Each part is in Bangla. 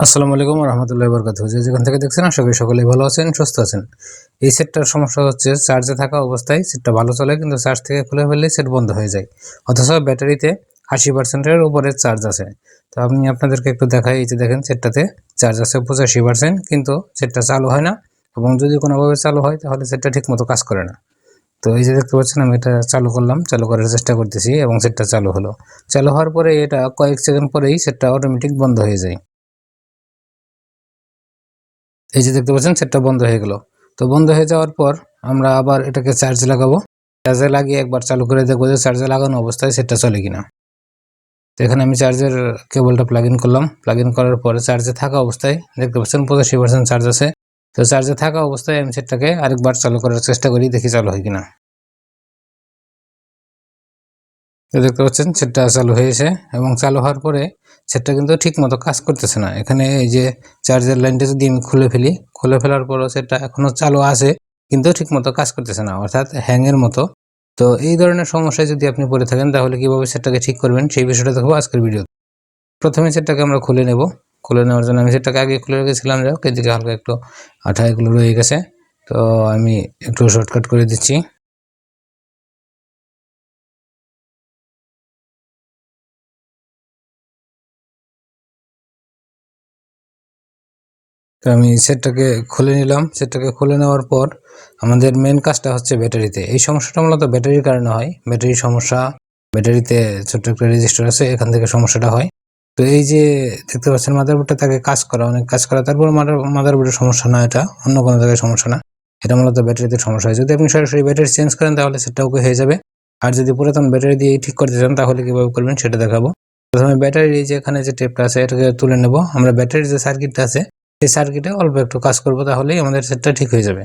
আসসালামু আলাইকুম রহমতুল্লাহ বরকাত যে যেখান থেকে দেখছেন, আশা করি সকলেই ভালো আছেন, সুস্থ আছেন। এই সেটটার সমস্যা হচ্ছে চার্জে থাকা অবস্থায় সেটটা ভালো চলে, কিন্তু চার্জ থেকে খুলে ফেললেই সেট বন্ধ হয়ে যায়। অথচ ব্যাটারিতে আশি পার্সেন্টের উপরে চার্জ আছে। তো আমি আপনাদেরকে একটু দেখাই, এই যে দেখেন, সেটটাতে চার্জ আছে পঁচাশি পার্সেন্ট কিন্তু সেটটা চালু হয় না। এবং যদি কোনোভাবে চালু হয়, তাহলে সেটটা ঠিক মতো কাজ করে না। তো এই যে দেখতে পাচ্ছেন, আমি এটা চালু করলাম, চালু করার চেষ্টা করতেছি এবং সেটটা চালু হলো। চালু হওয়ার পরে এটা কয়েক সেকেন্ড পরেই সেটটা অটোমেটিক বন্ধ হয়ে যায়। এই যে দেখতে পাচ্ছেন, সেটটা বন্ধ হয়ে গেল। তো বন্ধ হয়ে যাওয়ার পর আমরা আবার এটাকে চার্জ লাগাবো। চার্জে লাগিয়ে একবার চালু করে দেখব যে চার্জে লাগানো অবস্থায় সেটটা চলে কিনা। তো এখানে আমি চার্জের কেবলটা প্লাগ ইন করলাম। প্লাগ ইন করার পরে চার্জে থাকা অবস্থায় দেখতে পাচ্ছেন, পঁচাশি পার্সেন্ট চার্জ আছে। তো চার্জে থাকা অবস্থায় আমি সেটটাকে আরেকবার চালু করার চেষ্টা করি, দেখি চালু হয় কিনা। দেখতে পাচ্ছেন সেটটা চালু হয়েছে এবং চালু হওয়ার পরে সেটটা কিন্তু ঠিক মতো কাজ করতেছে না। এখানে এই যে চার্জার লাইনটা যদি আমি খুলে ফেলি, খুলে ফেলার পরও সেটটা এখনও চালু আছে, কিন্তু ঠিক মতো কাজ করতেছে না, অর্থাৎ হ্যাংয়ের মতো। তো এই ধরনের সমস্যায় যদি আপনি পড়ে থাকেন, তাহলে কীভাবে সেটটাকে ঠিক করবেন সেই বিষয়টা দেখব আজকের ভিডিও প্রথমে সেটটাকে আমরা খুলে নেব। খুলে নেওয়ার জন্য আমি সেটটাকে আগে খুলে রেখেছিলাম যাক এদিকে হালকা একটু আঠা এগুলো রয়ে গেছে। তো আমি একটু শর্টকাট করে দিচ্ছি। তো আমি সেটটাকে খুলে নিলাম। সেটটাকে খুলে নেওয়ার পর আমাদের মেন কাজটা হচ্ছে ব্যাটারিতে। এই সমস্যাটা মূলত ব্যাটারির কারণে হয়। ব্যাটারির সমস্যা, ব্যাটারিতে ছোট্ট একটা রেজিস্টার আছে, এখান থেকে সমস্যাটা হয়। তো এই যে দেখতে পাচ্ছেন মাদারবোর্ডটা তাকে কাজ করা, অনেক কাজ করা। তারপর মাদার মাদারবোর্ডের সমস্যা না এটা, অন্য কোনো জায়গায় সমস্যা না। এটা মূলত ব্যাটারিতে সমস্যা হয়। যদি আপনি সরাসরি ব্যাটারি চেঞ্জ করেন, তাহলে সেটা ওকে হয়ে যাবে। আর যদি পুরাতন ব্যাটারি দিয়ে ঠিক করতে চান, তাহলে কীভাবে করবেন, সেটা দেখাবো। প্রথমে ব্যাটারির এই যে এখানে যে টেপটা আছে, এটাকে তুলে নেব। আমরা ব্যাটারির যে সার্কিটটা আছে এই সার্কিটে অল্প একটু কাজ করব, তাহলেই আমাদের সেটটা ঠিক হয়ে যাবে।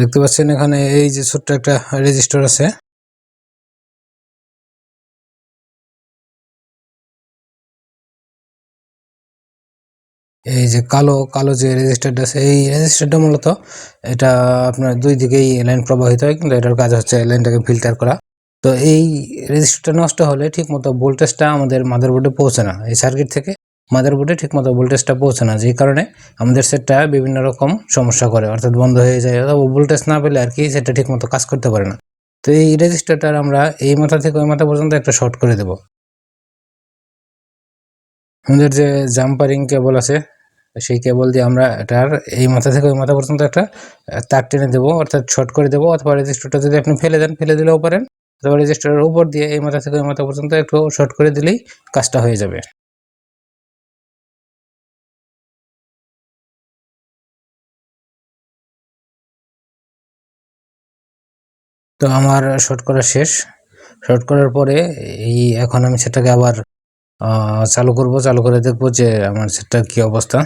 দেখতে পাচ্ছেন এখানে এই যে ছোট্ট একটা রেজিস্টার আছে। এই যে কালো কালো যে রেজিস্টারটা আছে, এই রেজিস্টারটা মূলত এটা আপনার দুই দিকেই লাইন প্রবাহিত হয়, কিন্তু এটার কাজ হচ্ছে লাইনটাকে ফিল্টার করা। তো এই রেজিস্টারটা নষ্ট হলে ঠিক মতো ভোল্টেজটা আমাদের মাদারবোর্ডে পৌঁছে না। এই সার্কিট থেকে মাদারবোর্ডে ঠিকমতো ভোল্টেজটা পৌঁছে না, যেই কারণে আমাদের সেটটা বিভিন্ন রকম সমস্যা করে, অর্থাৎ বন্ধ হয়ে যায়। অথবা ভোল্টেজ না পেলে আর কি সেটটা ঠিকমতো কাজ করতে পারে না। তো এই রেজিস্টারটার আমরা এই মাথা থেকে ওই মাথা পর্যন্ত একটা শর্ট করে দেব। আমাদের যে জাম্পারিং কেবল আছে, সেই কেবল দিয়ে আমরা এটার এই মাথা থেকে ওই মাথা পর্যন্ত একটা তার টেনে দেবো, অর্থাৎ শর্ট করে দেবো। অথবা রেজিস্টারটা যদি আপনি ফেলে দেন, ফেলে দিলেও পারেন। অথবা রেজিস্টারের উপর দিয়ে এই মাথা থেকে ওই মাথা পর্যন্ত একটু শর্ট করে দিলেই কাজটা হয়ে যাবে। তো আমার শর্ট করা শেষ। শর্ট করার পরে এই এখন আমি সেটাকে আবার চালু করব, চালু করে দেখব যে আমার সেটটার কি অবস্থা।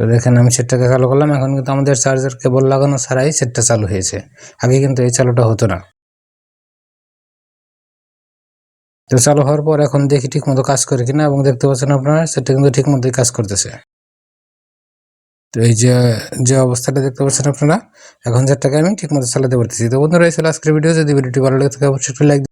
তো দেখেন আমি সেটটাকে চালু করলাম, এখন কিন্তু আমাদের চার্জার কেবল লাগানো ছাড়াই সেটটা চালু হয়েছে। আগে কিন্তু এই চালুটা হতো না। তো চালু হওয়ার পর এখন দেখি ঠিক মতো কাজ করে কিনা এবং দেখতে পাচ্ছেন আপনারা সেটা কিন্তু ঠিক মতোই কাজ করতেছে। তো এই যে যে অবস্থাটা দেখতে পাচ্ছেন আপনারা এখন টাকায় আমি ঠিকমতো চালাতে পারতেছি তো বন্ধুরা, এই ছিল আজকের ভিডিও যদি ভিডিওটি ভালো লাগে থাকে, অবশ্যই লাইক